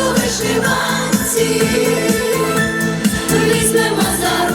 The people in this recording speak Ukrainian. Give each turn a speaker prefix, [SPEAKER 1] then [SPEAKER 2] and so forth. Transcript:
[SPEAKER 1] вишиванці, візьмемо за.